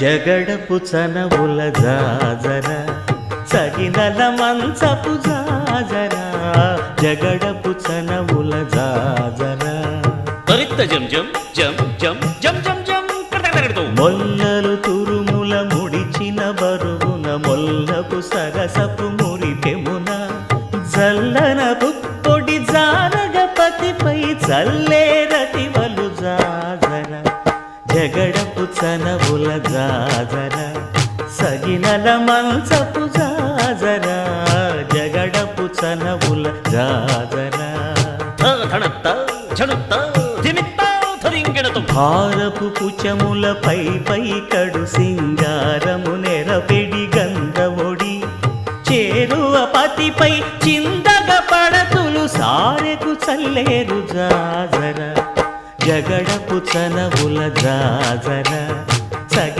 జగడపు చనవుల జాజర సగినల మంచపు జాజర జగడపు చనవుల జాజర. త్వరిత జం జం జం జం జం జం జం మొల్లలు తురుముల ముడిచిన బరువున మొల్లపు సరసపు మురిపెమున జల్లన పొడి జానగపతిపై చల్లే జగడపు చనవుల జాజర సగినల మంచపు జాజర జగడపు చనవుల జాజర. భారపు పుచములపై పై కడు సింగారము నెరపెడి గంధముడి చేరువ పతిపై చిందగ పడతులు సారెకు చల్లేరు జాజర. జగడపు చనవుల జాజర సగి